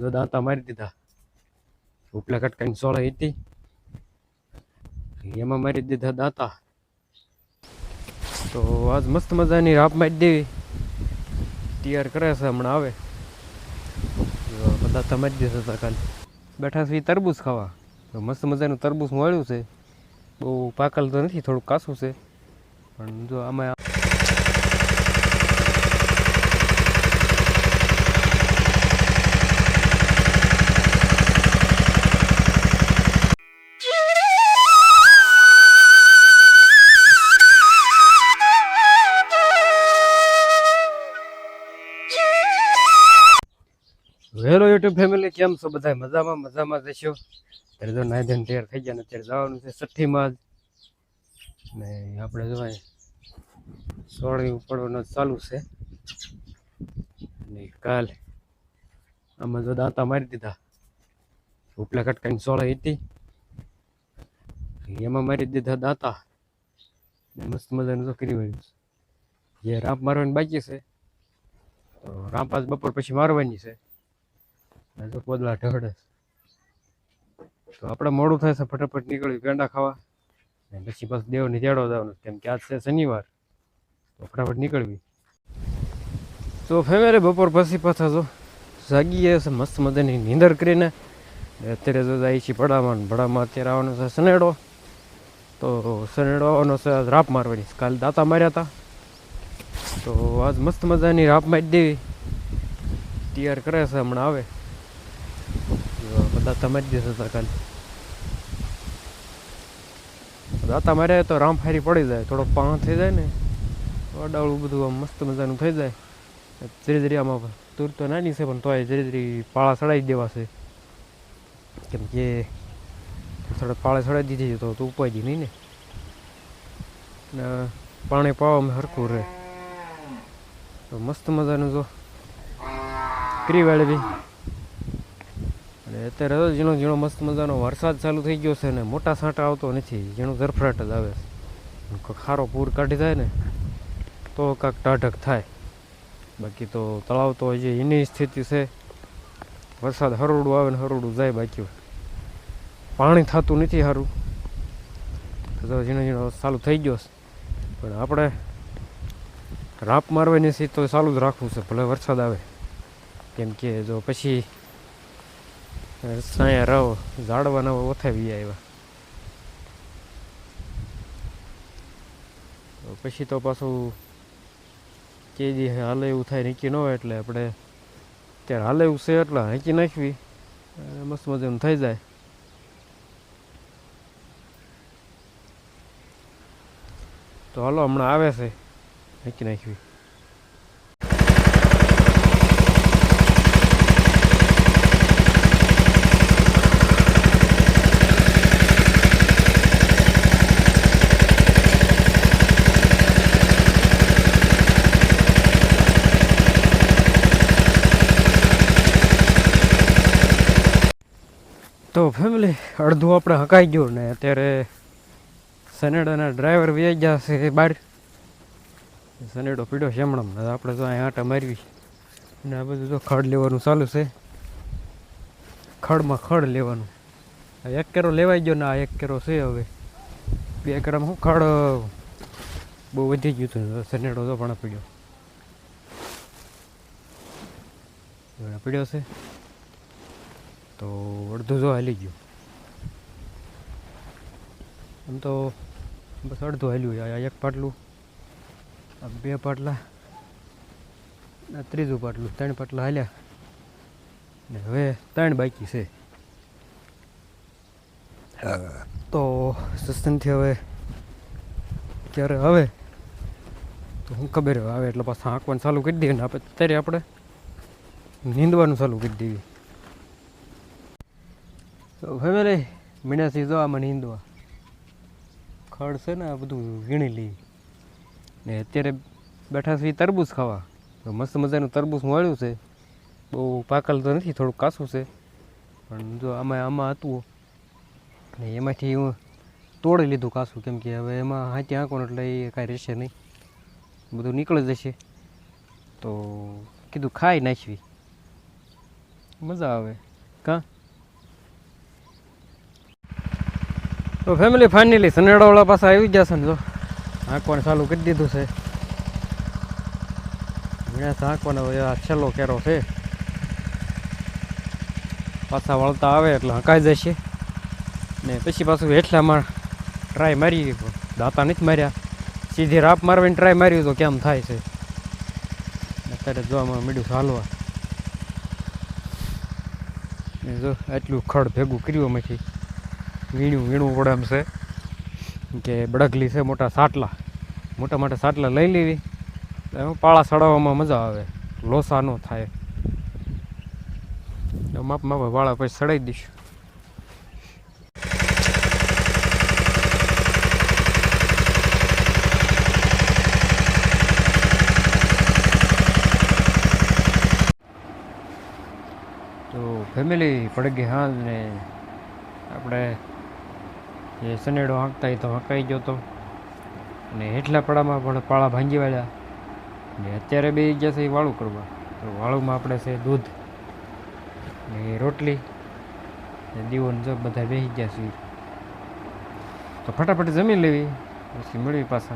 જો દાંતા મારી દીધા. ઉપલા કટકાની સોળ હતી. એમાં મારી દીધા દાંતા. તો આજ મસ્ત મજાની રાપ મારી દેવી. તૈયાર કરે છે હમણાં આવે જો બધા તમારી દીધા હતા કાલે. બેઠા છે તરબૂચ ખાવા. તો મસ્ત મજાનું તરબૂચ મળ્યું છે. બહુ પાકલ તો નથી, થોડુંક કાસું છે. પણ જો આમાં હેલો યુટ્યુબ ફેમિલી, કેમ છો બધા મજામાં મજામાં જશો ત્યારે જો નાઈ ધન તૈયાર થઈ ગયા ને અત્યારે જવાનું છે છઠ્ઠીમાં જ. ને આપણે જોવાય, સોળી પડવાનું ચાલુ છે. ને કાલ આમાં જો દાંતા મારી દીધા. ઉપલા કટકાની સોળી હતી. એમાં મારી દીધા દાંતા. મસ્ત મજાનું તો કરી વળ્યું જે રાપ મારવાની બાકી છે, તો રાપ આજ બપોર પછી મારવાની છે. ને જો પોદલા ઢળે તો આપણે મોડું થાય છે, ફટાફટ નીકળ્યું પેંડા ખાવા. પછી બસ દેવની નિજાડો જવાનું, કેમ કે આજ છે શનિવાર. તો ફટાફટ નીકળવી. તો ફેમેરે બપોર પછી પાછા જો જાગીએ છે મસ્ત મજાની નીંદર કરીને. અત્યારે જો જાય છે ભડામાં ભડામાં અત્યારે આવવાનો છે સનેડો તો સનેડો આવવાનો છે આજ રાપ મારવાની. કાલે દાંતા માર્યા હતા તો આજ મસ્ત મજાની રાપ મારી દેવી. તૈયાર કરે છે હમણાં આવે. જો બધા તમારી દેશે હતા કાલે દાંતા માર્યા તો રામફારી પડી જાય, થોડો પાણ થઈ જાય ને અડાવડું બધું આમ મસ્ત મજાનું થઈ જાય. ધીરે ધીરે આમાં તુર તો નાની છે, પણ તોય ધીરે ધીરે પાળા ચડાવી દેવા છે. કેમ કે પાળા ચડાવી દીધી તો તું ઉપાય નહીં ને. ને પાણી પાવામાં સરખું રહે. મસ્ત મજાનું જો. ક્રી વાળી બી અને અત્યારે તો ઝીણો ઝીણો મસ્ત મજાનો વરસાદ ચાલુ થઈ ગયો છે ને મોટા છાંટા આવતો નથી, ઝીણો ઝરફરાટ જ આવે છે. ખારો પૂર કાઢી જાય ને, તો કાંક ટાઢક થાય. બાકી તો તળાવ તો હજી એની સ્થિતિ છે. વરસાદ હરોડું આવે ને હરોડું જાય બાકી પાણી થતું નથી સારું. તો ઝીણો ઝીણો ચાલુ થઈ ગયો છે. પણ આપણે રાપ મારવાની છે તો ચાલુ જ રાખવું છે, ભલે વરસાદ આવે. કેમ કે જો પછી સાયા રહો ઝાડવાના ઓથાવી આવ્યા. પછી તો પાછું કે દી હાલે એવું થાય નીકી ન હોય એટલે આપણે ત્યારે હાલે એવું છે એટલે હાંકી નાખવી. મસ્ત મજાનું થઈ જાય. તો હાલો હમણાં આવે છે. હાંકી નાખવી. તો ફેમિલી અડધું આપણે હકાઈ ગયું ને અત્યારે સનેડાના ડ્રાઈવર વ્યાઈ ગયા છે બહાર. સનેડો પીડ્યો છે હમણાં. આપણે તો અહીં આટા મારવી અને આ બધું તો ખડ લેવાનું ચાલુ છે. ખડમાં ખડ લેવાનું. એક કેરો લેવાઈ ગયો ને આ એક કેરો છે હવે. બે કેરામાં શું ખડ બહુ વધી ગયું હતું સનેડો તો પણ પીડ્યો. પીડ્યો છે. તો અડધું જો હાલી ગયું. આમ તો બસ અડધું હાલ્યું આ એક પાટલું, આ બે પાટલા, આ ત્રીજું પાટલું, ત્રણ પાટલા હાલ્યા. ને હવે ત્રણ બાકી છે. તો સસ્તનથી હવે ક્યારે આવે તો હું ખબર આવે એટલે પાછા આંકવાનું ચાલુ કરી દઈએ ને આપણે. અત્યારે આપણે નીંદવાનું ચાલુ કરી દઈએ તો ફેમિલી મીણાથી જો આમાં નીંદવા ખડ છે ને આ બધું વીણી લઈ ને અત્યારે બેઠા છે તરબૂચ ખાવા. મસ્ત મજાનું તરબૂચ મળ્યું છે. બહુ પાકલ તો નથી, થોડુંક કાસું છે. પણ જો આમાં આમાં હતું. ને એમાંથી હું તોડી લીધું કાસું, કેમ કે હવે એમાં હાથી આંકો એટલે એ કાંઈ રહેશે નહીં. બધું નીકળી જશે. તો કીધું ખાઈ નાખવી. મજા આવે. કા? તો ફેમિલી ફાઇનલી સનેડાવાળા પાસે આવી જશે ને જો, હાંકવાનું ચાલુ કરી દીધું છે. હાંકવાનો હવે આ છેલ્લો કેરો છે. પાછા વળતા આવે એટલે હંકાઈ જશે. ને પછી પાછું હેઠલામાં ટ્રાય મારી, દાંતા નથી માર્યા. સીધી રાપ મારવાની ટ્રાય માર્યું તો કેમ થાય છે. અત્યારે જોવામાં મળ્યું છે હાલવા. જો આટલું ખડ ભેગું કર્યું એમાંથી વીણું વીણવું પડે એમ છે. કે બળગલી છે, મોટા સાટલા. મોટા મોટા સાટલા લઈ લેવી. એમાં પાળા સડાવવામાં મજા આવે. લોસા ન થાય. માપ માપ વાળા પછી સડાઈ દઈશું. તો ફેમિલી પડગી હાલ ને આપણે એ સનેડો હાંકતા હોય તો હંકાઈ ગયો તો. ને હેઠલા પડામાં પણ પાળા ભાંગી વાળ્યા. ને અત્યારે બે ગયા છે એ વાળું કરવા. તો વાળુંમાં આપણે છે દૂધ, ને રોટલી, ને દીવોને જો બધા બેસી ગયા છે તો ફટાફટ જમી લેવી, પછી મળવી પાછા.